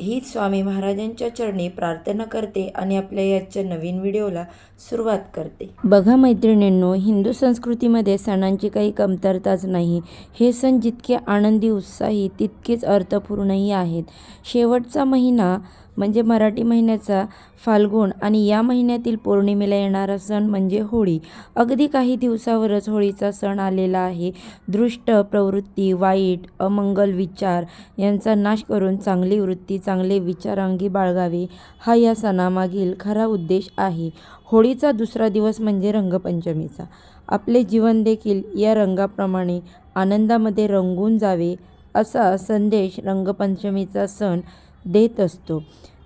हीच स्वामी महाराजांच्या चरणी प्रार्थना करते आणि आपल्या याच्या नवीन व्हिडिओला सुरुवात करते. बघा मैत्रिणींनो हिंदू संस्कृतीमध्ये सणांची काही कमतरताच नाही. हे सण जितके आनंदी उत्साही तितकेच अर्थपूर्णही आहेत. शेवटचा महिना म्हणजे मराठी महिन्याचा फाल्गुन आणि या महिन्यातील पौर्णिमेला येणारा सण म्हणजे होळी. अगदी काही दिवसावरच होळीचा सण आलेला आहे. दृष्ट प्रवृत्ती वाईट अमंगल विचार यांचा नाश करून चांगली वृत्ती चांगले विचार अंगी बाळगावे हा या सणामागील खरा उद्देश आहे. होळीचा दुसरा दिवस म्हणजे रंगपंचमीचा. आपले जीवन देखील या रंगाप्रमाणे आनंदामध्ये रंगून जावे असा संदेश रंगपंचमीचा सण देत असतो.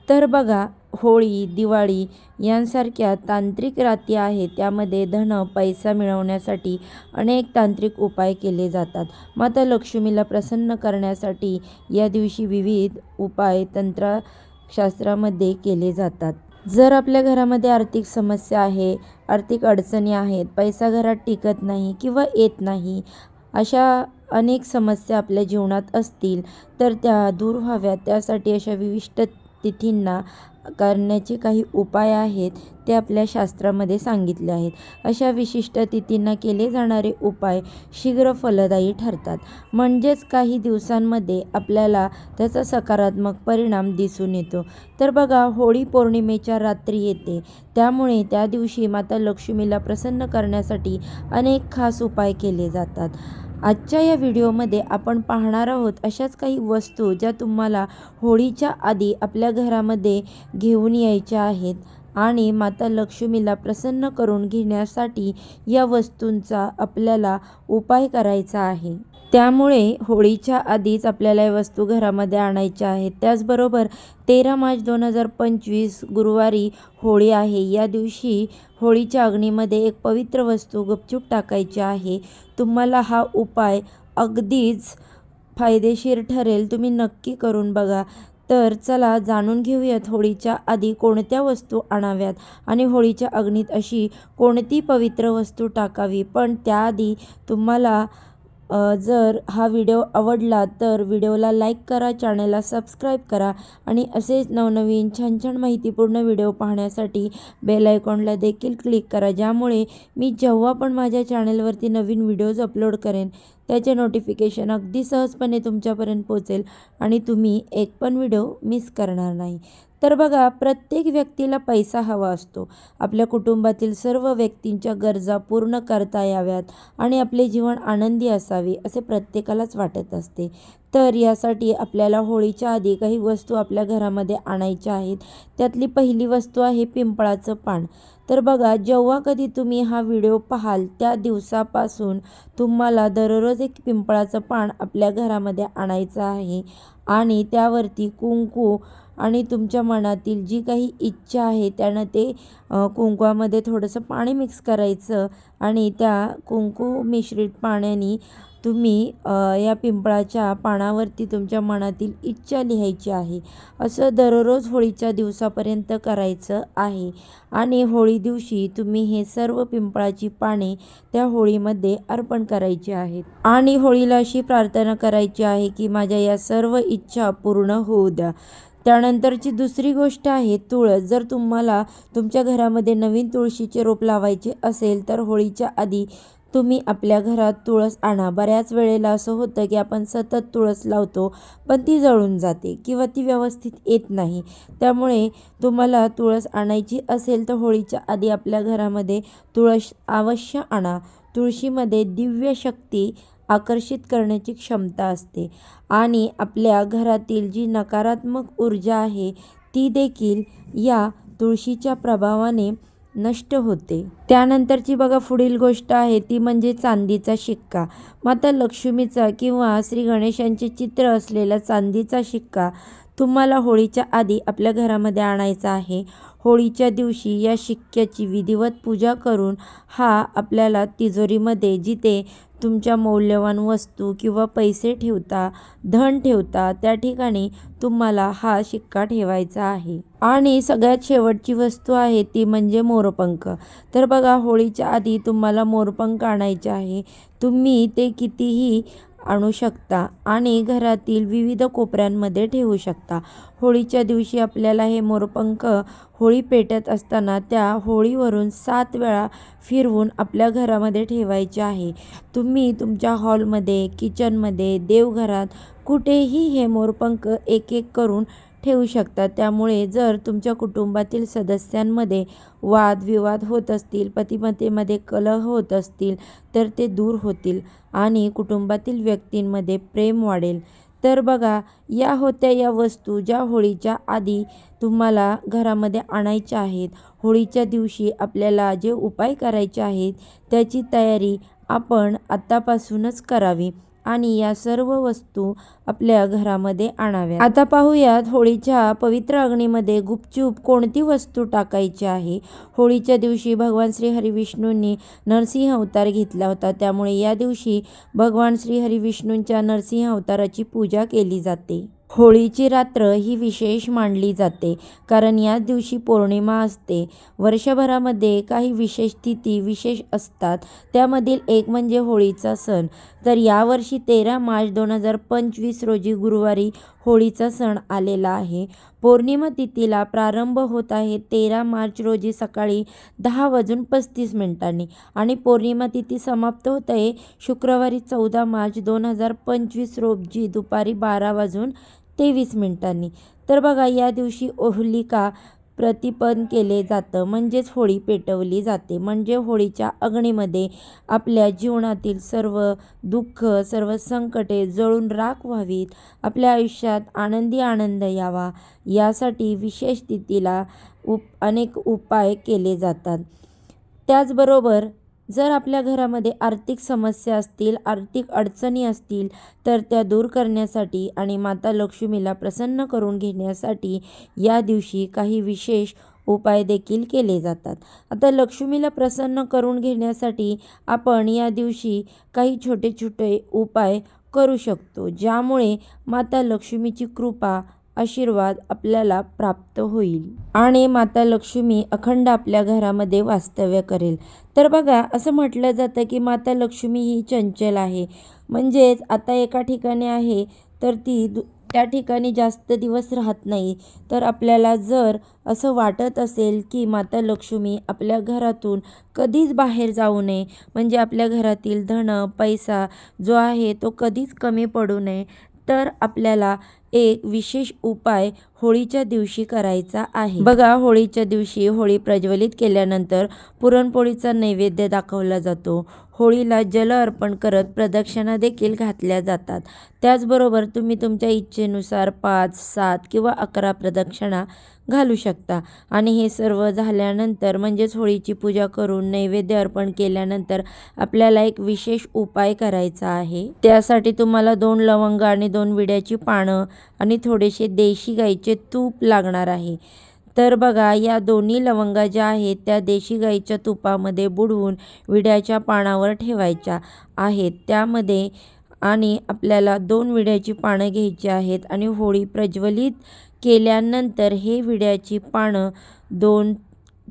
तर बघा होळी दिवाळी यांसारख्या तांत्रिक राती आहेत. त्यामध्ये धन पैसा मिळवण्यासाठी अनेक तांत्रिक उपाय केले जातात. माता लक्ष्मीला प्रसन्न करण्यासाठी या दिवशी विविध उपाय तंत्रशास्त्रामध्ये केले जातात. जर आपल्या घरामध्ये आर्थिक समस्या आहे आर्थिक अडचणी आहेत पैसा घरात टिकत नाही किंवा येत नाही अशा अनेक समस्या आपल्या जीवनात असतील तर त्या दूर व्हाव्यात. त्यासाठी अशा विविष्ट तिथींना करण्याचे काही उपाय आहेत ते आपल्या शास्त्रामध्ये सांगितले आहेत. अशा विशिष्ट तिथींना केले जाणारे उपाय शीघ्र फलदायी ठरतात. म्हणजेच काही दिवसांमध्ये आपल्याला त्याचा सकारात्मक परिणाम दिसून येतो. तर बघा होळी पौर्णिमेच्या रात्री येते. त्यामुळे त्या दिवशी माता लक्ष्मीला प्रसन्न करण्यासाठी अनेक खास उपाय केले जातात. आजच्या या व्हिडिओमध्ये आपण पाहणार आहोत अशाच काही वस्तू ज्या तुम्हाला होळीच्या आधी आपल्या घरामध्ये घेऊन यायच्या आहेत आणि माता लक्ष्मीला प्रसन्न करून घेण्यासाठी या वस्तूंचा आपल्याला उपाय करायचा आहे. त्यामुळे होळीच्या आधीच आपल्याला या वस्तू घरामध्ये आणायच्या आहेत. त्याचबरोबर तेरा मार्च दोन हजार पंचवीस गुरुवारी होळी आहे. या दिवशी होळीच्या अग्नीमध्ये एक पवित्र वस्तू गपचूप टाकायची आहे. तुम्हाला हा उपाय अगदीच फायदेशीर ठरेल. तुम्ही नक्की करून बघा. तर चला जाणून घेऊयात होळीच्या आधी कोणत्या वस्तू आणाव्यात आणि होळीच्या अग्नीत अशी कोणती पवित्र वस्तू टाकावी. पण त्याआधी तुम्हाला जर हा व्हिडिओ आवडला तर व्हिडिओला लाईक करा चॅनलला सबस्क्राईब करा आणि असेच नवनवीन छान छान माहितीपूर्ण व्हिडिओ पाहण्यासाठी बेल आयकॉनला देखील क्लिक करा ज्यामुळे मी जेव्हा पण माझ्या चॅनलवरती नवीन व्हिडिओज अपलोड करेन त्याचे नोटिफिकेशन अगदी सहजपणे तुमच्यापर्यंत पोचेल आणि तुम्ही एक पण व्हिडिओ मिस करणार नाही. तर बघा प्रत्येक व्यक्तीला पैसा हवा असतो. आपल्या कुटुंबातील सर्व व्यक्तींच्या गरजा पूर्ण करता याव्यात आणि आपले जीवन आनंदी असावे असे प्रत्येकालाच वाटत असते. तर यासाठी आपल्याला होळीच्या आधी काही वस्तू आपल्या घरामध्ये आणायच्या आहेत. त्यातली पहिली वस्तू आहे पिंपळाचं पान. तर बघा जेव्हा कधी तुम्ही हा व्हिडिओ पाहाल त्या दिवसापासून तुम्हाला दररोज एक पिंपळाचं पान आपल्या घरामध्ये आणायचं आहे. आणि त्यावरती कुंकू आणि तुमच्या मनातील जी काही इच्छा आहे त्यानं ते कुंकवामध्ये थोडंसं पाणी मिक्स करायचं आणि त्या कुंकू मिश्रित पाण्याने तुम्ही या पिंपळाच्या पानावरती तुमच्या मनातील इच्छा लिहायची आहे. असं दररोज होळीच्या दिवसापर्यंत करायचं आहे. आणि होळी दिवशी तुम्ही हे सर्व पिंपळाची पाने त्या होळीमध्ये अर्पण करायची आहेत. आणि होळीला अशी प्रार्थना करायची आहे की माझ्या या सर्व इच्छा पूर्ण होऊ द्या. त्यानंतरची दुसरी गोष्ट आहे तुळस. जर तुम्हाला तुमच्या घरामध्ये नवीन तुळशीचे रोप लावायचे असेल तर होळीच्या आधी तुम्ही आपल्या घरात तुळस आणा. बऱ्याच वेळेला असं होतं की आपण सतत तुळस लावतो पण ती जळून जाते किंवा ती व्यवस्थित येत नाही. त्यामुळे तुम्हाला तुळस आणायची असेल तर होळीच्या आधी आपल्या घरामध्ये तुळस अवश्य आणा. तुळशीमध्ये दिव्य शक्ती आकर्षित करण्याची क्षमता असते आणि आपल्या घरातील जी नकारात्मक ऊर्जा आहे ती देखील या तुळशीच्या प्रभावाने नष्ट होते. त्यानंतरची बघा पुढील गोष्ट आहे ती म्हणजे चांदीचा शिक्का. माता लक्ष्मीचा किंवा श्री गणेशांचे चित्र असलेला चांदीचा शिक्का तुम्हाला होळीच्या आधी आपल्या घरामध्ये आणायचा आहे. होळीच्या दिवशी या शिक्क्याची विधिवत पूजा करून हा आपल्याला तिजोरीमध्ये जिथे तुमच्या मौल्यवान वस्तू किंवा पैसे ठेवता धन ठेवता त्या ठिकाणी तुम्हाला हा शिक्का ठेवायचा आहे. आणि सगळ्यात शेवटची वस्तू आहे ती म्हणजे मोरपंख. तर बघा होळीच्या आधी तुम्हाला मोरपंख आणायचे आहे. तुम्ही ते कितीही आणू शकता आणि घरातील विविध कोपऱ्यांमध्ये ठेवू शकता. होळीच्या दिवशी आपल्याला हे मोरपंख होळी पेटत असताना त्या होळीवरून सात वेळा फिरवून आपल्या घरामध्ये ठेवायचे आहे. तुम्ही तुमच्या हॉलमध्ये किचनमध्ये देवघरात कुठेही हे मोरपंख एक एक करून ठेवू शकता त्यामुळे जर तुमच्या कुटुंबातील सदस्यांमध्ये वादविवाद होत असतील पतिमतेमध्ये कलह होत असतील तर ते दूर होतील आणि कुटुंबातील व्यक्तींमध्ये प्रेम वाढेल. तर बघा या होत्या या वस्तू ज्या होळीच्या आधी तुम्हाला घरामध्ये आणायच्या आहेत. होळीच्या दिवशी आपल्याला जे उपाय करायचे आहेत त्याची तयारी आपण आत्तापासूनच करावी. आणि या सर्व वस्तू आपल्या घरामध्ये आणाव्या आता पाहूयात होळीच्या पवित्र अग्नीमध्ये गुपचूप कोणती वस्तू टाकायची आहे? होळीच्या दिवशी भगवान श्री हरिविष्णूंनी नरसिंह अवतार घेतला होता. त्यामुळे या दिवशी भगवान श्री हरिविष्णूंच्या नरसिंह अवताराची पूजा केली जाते. होळीची रात्र ही विशेष मानली जाते कारण याच दिवशी पौर्णिमा असते. वर्षभरामध्ये काही विशेष तिथी विशेष असतात. त्यामधील एक म्हणजे होळीचा सण. तर यावर्षी तेरा मार्च दोन हजार पंचवीस रोजी गुरुवारी होळीचा सण आलेला आहे. पौर्णिमा तिथीला प्रारंभ होत आहे. तेरा मार्च रोजी सकाळी दहा वाजून पस्तीस मिनिटांनी आणि पौर्णिमा तिथी समाप्त होत आहे. शुक्रवारी चौदा मार्च दोन हजार पंचवीस रोजी दुपारी बारा वाजून तेवीस मिनिटांनी. तर बघा या दिवशी ओहलिका प्रतिपन्न केले जातं. म्हणजेच होळी पेटवली जाते. म्हणजे होळीच्या अग्नीमध्ये आपल्या जीवनातील सर्व दुःख सर्व संकटे जळून राख व्हावीत. आपल्या आयुष्यात आनंदी आनंद यावा. यासाठी विशेष तिथीला उप अनेक उपाय केले जातात. त्याचबरोबर जर आपल्या घरामध्ये आर्थिक समस्या असतील आर्थिक अडचणी असतील तर त्या दूर करण्यासाठी आणि माता लक्ष्मीला प्रसन्न करून घेण्यासाठी या दिवशी काही विशेष उपाय देखील केले जातात. आता लक्ष्मीला प्रसन्न करून घेण्यासाठी आपण या दिवशी काही छोटे छोटे उपाय करू शकतो ज्यामुळे माता लक्ष्मीची कृपा आशीर्वाद आपल्याला प्राप्त होईल. आणि माता लक्ष्मी अखंड आपल्या घरामध्ये वास्तव्य करेल. तर बघा असं म्हटलं जातं की माता लक्ष्मी ही चंचल आहे. म्हणजेच आता एका ठिकाणी आहे तर ती दु त्या ठिकाणी जास्त दिवस राहत नाही. तर आपल्याला जर असं वाटत असेल की माता लक्ष्मी आपल्या घरातून कधीच बाहेर जाऊ नये म्हणजे आपल्या घरातील धन पैसा जो आहे तो कधीच कमी पडू नये तर आपल्याला एक विशेष उपाय होळीच्या दिवशी करायचा आहे. बघा होळीच्या दिवशी होळी प्रज्वलित केल्यानंतर पुरणपोळीचा नैवेद्य दाखवला जातो. होळीला जल अर्पण करत प्रदक्षिणा देखील घातल्या जातात. त्याचबरोबर तुम्ही तुमच्या इच्छेनुसार पाच सात किंवा अकरा प्रदक्षिणा घालू शकता. आणि हे सर्व झाल्यानंतर म्हणजेच होळीची पूजा करून नैवेद्य अर्पण केल्यानंतर आपल्याला एक विशेष उपाय करायचा आहे. त्यासाठी तुम्हाला दोन लवंग आणि दोन विड्याची पानं आणि थोडेसे देशी गाईचे तूप लागणार आहे. तर बघा या दोन्ही लवंगा ज्या आहेत त्या देशी गाईच्या तुपामध्ये बुडवून विड्याच्या पानावर ठेवायच्या आहेत. त्यामध्ये आणि आपल्याला दोन विड्याची पानं घ्यायची आहेत आणि होळी प्रज्वलित केल्यानंतर हे विड्याची पानं दोन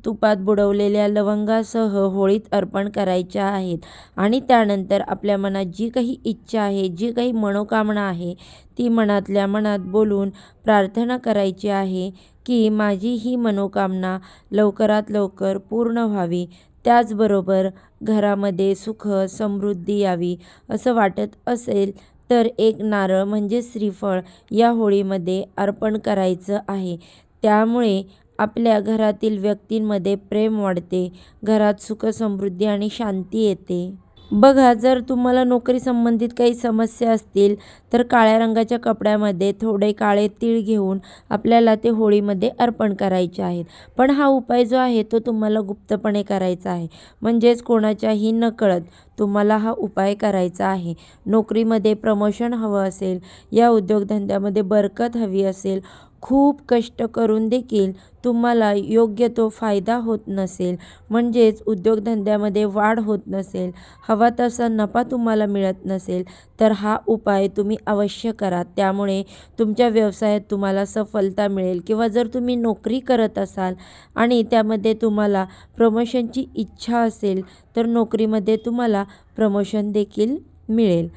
तुपात बुडवलेल्या लवंगासह होळीत अर्पण करायच्या आहेत. आणि त्यानंतर आपल्या मनात जी काही इच्छा आहे जी काही मनोकामना आहे ती मनातल्या मनात बोलून प्रार्थना करायची आहे की माझी ही मनोकामना लवकरात लवकर पूर्ण व्हावी. त्याचबरोबर घरामध्ये सुख समृद्धी यावी असं वाटत असेल तर एक नारळ म्हणजे श्रीफळ या होळीमध्ये अर्पण करायचं आहे. त्यामुळे आपल्या घरातील व्यक्तींमध्ये प्रेम वाढते घरात सुख समृद्धी आणि शांती येते. बघा जर तुम्हाला नोकरी संबंधित काही समस्या असतील तर काळ्या रंगाच्या कपड्यामध्ये थोडे काळे तीळ घेऊन आपल्याला ते होळीमध्ये अर्पण करायचे आहेत. पण हा उपाय जो आहे तो तुम्हाला गुप्तपणे करायचा आहे. म्हणजेच कोणाच्याही नकळत तुम्हाला हा उपाय करायचा आहे. नोकरीमध्ये प्रमोशन हवं असेल या उद्योगधंद्यामध्ये बरकत हवी असेल खूप कष्ट करून देखील तुम्हाला योग्य तो फायदा होत नसेल. म्हणजेच उद्योगधंद्यामध्ये वाढ होत नसेल हवा तसा नफा तुम्हाला मिळत नसेल तर हा उपाय तुम्ही अवश्य करा. त्यामुळे तुमच्या व्यवसायात तुम्हाला सफलता मिळेल किंवा जर तुम्ही नोकरी करत असाल आणि त्यामध्ये तुम्हाला प्रमोशनची इच्छा असेल तर नोकरीमध्ये तुम्हाला प्रमोशन देखील मिळेल.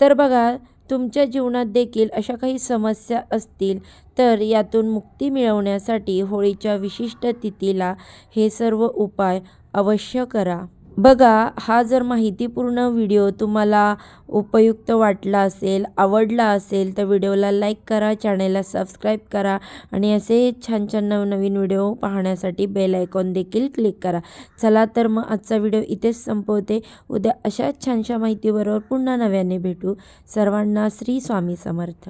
तर बघा तुमच्या जीवनात देखील अशा काही समस्या असतील तर यातून मुक्ती मिळवण्यासाठी होळीच्या विशिष्ट तिथीला हे सर्व उपाय अवश्य करा. बघा हा जर माहितीपूर्ण व्हिडिओ तुम्हाला उपयुक्त वाटला असेल आवडला असेल तर व्हिडिओला लाईक करा चॅनलला सबस्क्राईब करा आणि असे छान छान नवनवीन व्हिडिओ पाहण्यासाठी बेल आयकॉन देखील क्लिक करा. चला तर मग आजचा व्हिडिओ इथेच संपवते. उद्या अशाच छानशा माहितीबरोबर पुन्हा नव्याने भेटू. सर्वांना श्री स्वामी समर्थ.